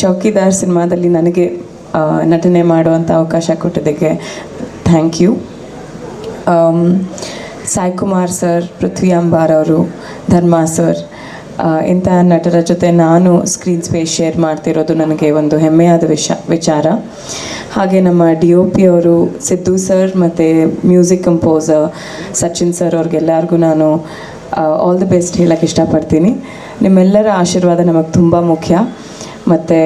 ಚೌಕಿದಾರ್ ಸಿನಿಮಾದಲ್ಲಿ ನನಗೆ ನಟನೆ ಮಾಡುವಂಥ ಅವಕಾಶ ಕೊಟ್ಟಿದ್ದಕ್ಕೆ thank you Sai Kumar sir Prithvi Ambar ಅವರು ಧರ್ಮಾ ಸರ್ ಇಂತಹ ನಟರ ಜೊತೆ ನಾನು ಸ್ಕ್ರೀನ್ ಸ್ಪೇಸ್ ಶೇರ್ ಮಾಡ್ತಿರೋದು ನನಗೆ ಒಂದು ಹೆಮ್ಮೆಯಾದ ವಿಷ, ವಿಚಾರ. ಹಾಗೆ ನಮ್ಮ ಡಿ ಒ ಪಿ ಅವರು ಸಿದ್ದು ಸರ್ ಮತ್ತು ಮ್ಯೂಸಿಕ್ ಕಂಪೋಸರ್ ಸಚಿನ್ ಸರ್ ಅವ್ರಿಗೆಲ್ಲರಿಗೂ ನಾನು ಆಲ್ ದಿ ಬೆಸ್ಟ್ ಹೇಳೋಕ್ಕೆ ಇಷ್ಟಪಡ್ತೀನಿ. ನಿಮ್ಮೆಲ್ಲರ ಆಶೀರ್ವಾದ ನಮಗೆ ತುಂಬ ಮುಖ್ಯ. ಮತ್ತು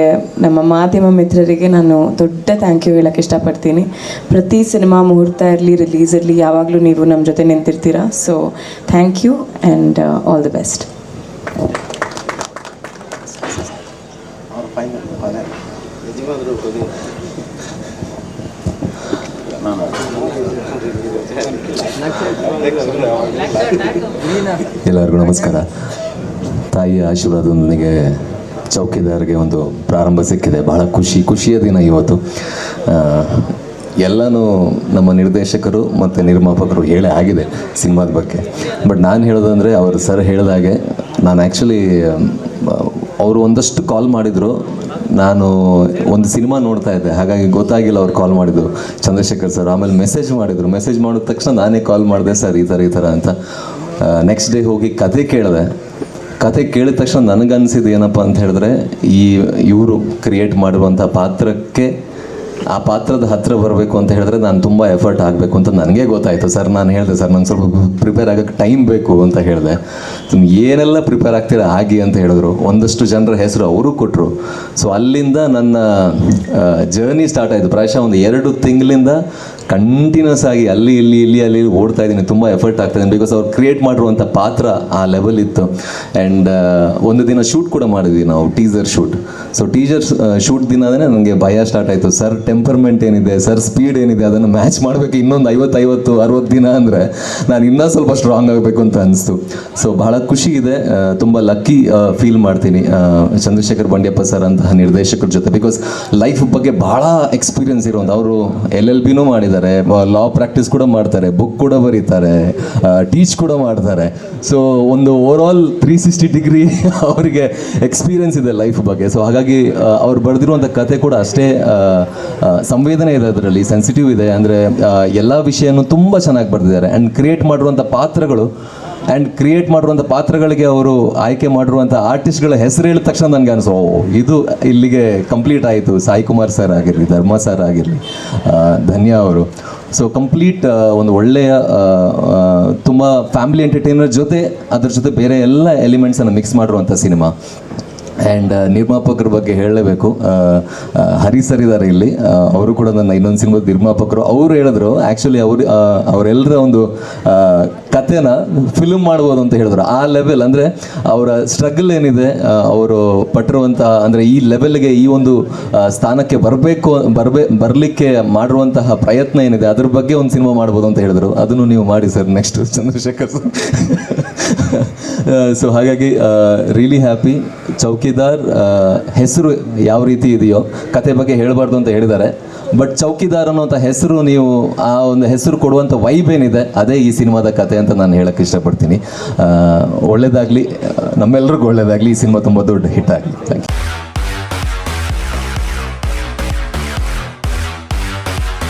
ನಮ್ಮ ಮಾಧ್ಯಮ ಮಿತ್ರರಿಗೆ ನಾನು ದೊಡ್ಡ ಥ್ಯಾಂಕ್ ಯು ಹೇಳಕ್ಕೆ ಇಷ್ಟಪಡ್ತೀನಿ. ಪ್ರತಿ ಸಿನಿಮಾ ಮುಹೂರ್ತ ಇರಲಿ ರಿಲೀಸ್ ಇರಲಿ ಯಾವಾಗಲೂ ನೀವು ನಮ್ಮ ಜೊತೆ ನಿಂತಿರ್ತೀರಾ? So thank you and all the best ಎಲ್ಲರಿಗೂ ನಮಸ್ಕಾರ. ತಾಯಿಯ ಆಶೀರ್ವಾದದೊಂದಿಗೆ ಚೌಕಿದಾರ್ಗೆ ಒಂದು ಪ್ರಾರಂಭ ಸಿಕ್ಕಿದೆ. ಬಹಳ ಖುಷಿ, ಖುಷಿಯ ದಿನ ಇವತ್ತು. ಎಲ್ಲನೂ ನಮ್ಮ ನಿರ್ದೇಶಕರು ಮತ್ತು ನಿರ್ಮಾಪಕರು ಹೇಳೇ ಆಗಿದೆ ಸಿನಿಮಾದ ಬಗ್ಗೆ. ಬಟ್ ನಾನು ಹೇಳೋದಂದರೆ ಅವರು ಸರ್ ಹೇಳಿದಾಗೆ ನಾನು ಆ್ಯಕ್ಚುಲಿ ಅವರು ಒಂದಷ್ಟು ಕಾಲ್ ಮಾಡಿದರು. ನಾನು ಒಂದು ಸಿನಿಮಾ ನೋಡ್ತಾ ಇದ್ದೆ. ಹಾಗಾಗಿ ಗೊತ್ತಾಗಿಲ್ಲ ಅವ್ರು ಕಾಲ್ ಮಾಡಿದರು ಚಂದ್ರಶೇಖರ್ ಸರ್ ಆಮೇಲೆ ಮೆಸೇಜ್ ಮಾಡಿದರು. ಮೆಸೇಜ್ ಮಾಡಿದ ತಕ್ಷಣ ನಾನೇ ಕಾಲ್ ಮಾಡಿದೆ, ಸರ್ ಈ ಥರ ಈ ಥರ ಅಂತ. ನೆಕ್ಸ್ಟ್ ಡೇ ಹೋಗಿ ಕತೆ ಕೇಳಿದೆ. ಕತೆ ಕೇಳಿದ ತಕ್ಷಣ ನನಗನ್ಸಿದ್ದು ಏನಪ್ಪ ಅಂತ ಹೇಳಿದ್ರೆ ಈ ಇವರು ಕ್ರಿಯೇಟ್ ಮಾಡಿರುವಂಥ ಪಾತ್ರಕ್ಕೆ ಆ ಪಾತ್ರದ ಹತ್ತಿರ ಬರಬೇಕು ಅಂತ ಹೇಳಿದ್ರೆ ನಾನು ತುಂಬ ಎಫರ್ಟ್ ಆಗಬೇಕು ಅಂತ ನನಗೆ ಗೊತ್ತಾಯಿತು. ಸರ್, ನಾನು ಹೇಳಿದೆ, ಸರ್, ನಂಗೆ ಸ್ವಲ್ಪ ಪ್ರಿಪೇರ್ ಆಗೋಕ್ಕೆ ಟೈಮ್ ಬೇಕು ಅಂತ ಹೇಳಿದೆ. ಏನೆಲ್ಲ ಪ್ರಿಪೇರ್ ಆಗ್ತೀರಾ ಆಗಿ ಅಂತ ಹೇಳಿದ್ರು. ಒಂದಷ್ಟು ಜನರ ಹೆಸರು ಅವರು ಕೊಟ್ಟರು ಸೊ ಅಲ್ಲಿಂದ ನನ್ನ ಜರ್ನಿ ಸ್ಟಾರ್ಟ್ ಆಯಿತು. ಪ್ರಾಯಶಃ ಒಂದು ಎರಡು ತಿಂಗಳಿಂದ ಕಂಟಿನ್ಯೂಸ್ ಆಗಿ ಅಲ್ಲಿ, ಇಲ್ಲಿ ಇಲ್ಲಿ, ಅಲ್ಲಿ ಓಡ್ತಾ ಇದ್ದೀನಿ. ತುಂಬ ಎಫರ್ಟ್ ಆಗ್ತಾ ಇದ್ದೀನಿ ಬಿಕಾಸ್ ಅವ್ರು ಕ್ರಿಯೇಟ್ ಮಾಡಿರುವಂಥ ಪಾತ್ರ ಆ ಲೆವೆಲ್ ಇತ್ತು. ಆ್ಯಂಡ್ ಒಂದು ದಿನ ಶೂಟ್ ಕೂಡ ಮಾಡಿದ್ವಿ ನಾವು teaser shoot so teaser shoot ದಿನನೇ ನನಗೆ ಭಯ ಸ್ಟಾರ್ಟ್ ಆಯಿತು. ಸರ್ ಟೆಂಪರ್ಮೆಂಟ್ ಏನಿದೆ ಸರ್ ಸ್ಪೀಡ್ ಏನಿದೆ, ಅದನ್ನು ಮ್ಯಾಚ್ ಮಾಡಬೇಕು ಇನ್ನೊಂದು ಐವತ್ತೈವತ್ತು, ಅರವತ್ತು ದಿನ ಅಂದರೆ ನಾನು ಇನ್ನೂ ಸ್ವಲ್ಪ ಸ್ಟ್ರಾಂಗ್ ಆಗಬೇಕು ಅಂತ ಅನಿಸ್ತು. ಸೊ ಬಹಳ ಖುಷಿ ಇದೆ ತುಂಬ ಲಕ್ಕಿ ಫೀಲ್ ಮಾಡ್ತೀನಿ ಚಂದ್ರಶೇಖರ್ ಬಂಡ್ಯಪ್ಪ ಸರ್ ಅಂತಹ ನಿರ್ದೇಶಕರ ಜೊತೆ. ಬಿಕಾಸ್ ಲೈಫ್ ಬಗ್ಗೆ ಬಹಳ ಎಕ್ಸ್ಪೀರಿಯನ್ಸ್ ಇರೋದು ಅವರು ಎಲ್ ಎಲ್ ಬಿನೂ ಮಾಡಿದ್ದಾರೆ ಲಾ ಪ್ರಾಕ್ಟೀಸ್ ಕೂಡ ಮಾಡ್ತಾರೆ ಬುಕ್ ಕೂಡ ಬರೀತಾರೆ ಟೀಚ್ ಕೂಡ ಮಾಡ್ತಾರೆ. ಸೊ ಒಂದು over all three sixty degree ಅವರಿಗೆ ಎಕ್ಸ್ಪೀರಿಯನ್ಸ್ ಇದೆ ಲೈಫ್ ಬಗ್ಗೆ. ಸೊ ಹಾಗಾಗಿ ಅವ್ರು ಬರೆದಿರುವಂಥ ಕತೆ ಕೂಡ ಅಷ್ಟೇ ಸಂವೇದನೆ ಇದೆ ಅದರಲ್ಲಿ ಸೆನ್ಸಿಟಿವ್ ಇದೆ. ಅಂದರೆ ಎಲ್ಲ ವಿಷಯನೂ ತುಂಬ ಚೆನ್ನಾಗಿ ಬರೆದಿದ್ದಾರೆ. ಆ್ಯಂಡ್ ಕ್ರಿಯೇಟ್ ಮಾಡಿರುವಂಥ ಪಾತ್ರಗಳು ಆ್ಯಂಡ್ ಕ್ರಿಯೇಟ್ ಮಾಡಿರುವಂಥ ಪಾತ್ರಗಳಿಗೆ ಅವರು ಆಯ್ಕೆ ಮಾಡಿರುವಂಥ ಆರ್ಟಿಸ್ಟ್ಗಳ ಹೆಸರು ಹೇಳಿದ ತಕ್ಷಣ ನನಗೆ ಅನಿಸು, ಓ, ಇದು ಇಲ್ಲಿಗೆ ಕಂಪ್ಲೀಟ್ ಆಯಿತು. ಸಾಯಿ ಕುಮಾರ್ ಸರ್ ಆಗಿರಲಿ, ಧರ್ಮ ಸರ್ ಆಗಿರಲಿ ಧನ್ಯ ಅವರು. ಸೊ ಕಂಪ್ಲೀಟ್ ಒಂದು ಒಳ್ಳೆಯ ತುಂಬ ಫ್ಯಾಮಿಲಿ ಎಂಟರ್ಟೈನರ್ ಜೊತೆ, ಅದ್ರ ಜೊತೆ ಬೇರೆ ಎಲ್ಲ ಎಲಿಮೆಂಟ್ಸನ್ನು ಮಿಕ್ಸ್ ಮಾಡಿರುವಂಥ ಸಿನಿಮಾ ಆ್ಯಂಡ್ ನಿರ್ಮಾಪಕರ ಬಗ್ಗೆ ಹೇಳಲೇಬೇಕು. ಹರಿ ಸರ್ ಇದ್ದಾರೆ ಇಲ್ಲಿ. ಅವರು ಕೂಡ ನನ್ನ ಇನ್ನೊಂದು ಸಿನಿಮಾದ ನಿರ್ಮಾಪಕರು. ಅವರು ಹೇಳಿದ್ರು ಆ್ಯಕ್ಚುಲಿ ಅವರು ಅವರೆಲ್ಲರ ಒಂದು ಕಥೆನ ಫಿಲ್ಮ್ ಮಾಡ್ಬೋದು ಅಂತ ಹೇಳಿದ್ರು. ಆ ಲೆವೆಲ್ ಅಂದರೆ ಅವರ ಸ್ಟ್ರಗಲ್ ಏನಿದೆ ಅವರು ಪಟ್ಟಿರುವಂಥ ಅಂದರೆ ಈ ಲೆವೆಲ್ಗೆ ಈ ಒಂದು ಸ್ಥಾನಕ್ಕೆ ಬರಬೇಕು, ಬರಬೇ, ಬರಲಿಕ್ಕೆ ಮಾಡಿರುವಂತಹ ಪ್ರಯತ್ನ ಏನಿದೆ, ಅದ್ರ ಬಗ್ಗೆ ಒಂದು ಸಿನಿಮಾ ಮಾಡ್ಬೋದು ಅಂತ ಹೇಳಿದ್ರು. ಅದನ್ನು ನೀವು ಮಾಡಿ sir next Chandrashekar sir. So ಹಾಗಾಗಿ ರಿಯಲಿ ಹ್ಯಾಪಿ ಚೌಕಿದಾರ್ ಹೆಸರು ಯಾವ ರೀತಿ ಇದೆಯೋ, ಕತೆ ಬಗ್ಗೆ ಹೇಳಬಾರ್ದು ಅಂತ ಹೇಳಿದ್ದಾರೆ. ಬಟ್ ಚೌಕಿದಾರ್ ಅನ್ನೋಂಥ ಹೆಸರು ನೀವು ಆ ಒಂದು ಹೆಸರು ಕೊಡುವಂಥ ವೈಬ್ ಏನಿದೆ, ಅದೇ ಈ ಸಿನಿಮಾದ ಕತೆ ಅಂತ ನಾನು ಹೇಳಕ್ಕೆ ಇಷ್ಟಪಡ್ತೀನಿ. ಒಳ್ಳೇದಾಗಲಿ ನಮ್ಮೆಲ್ಲರಿಗೂ ಒಳ್ಳೇದಾಗಲಿ, ಈ ಸಿನಿಮಾ ತುಂಬ ದೊಡ್ಡ ಹಿಟ್ ಆಗಲಿ. Thank you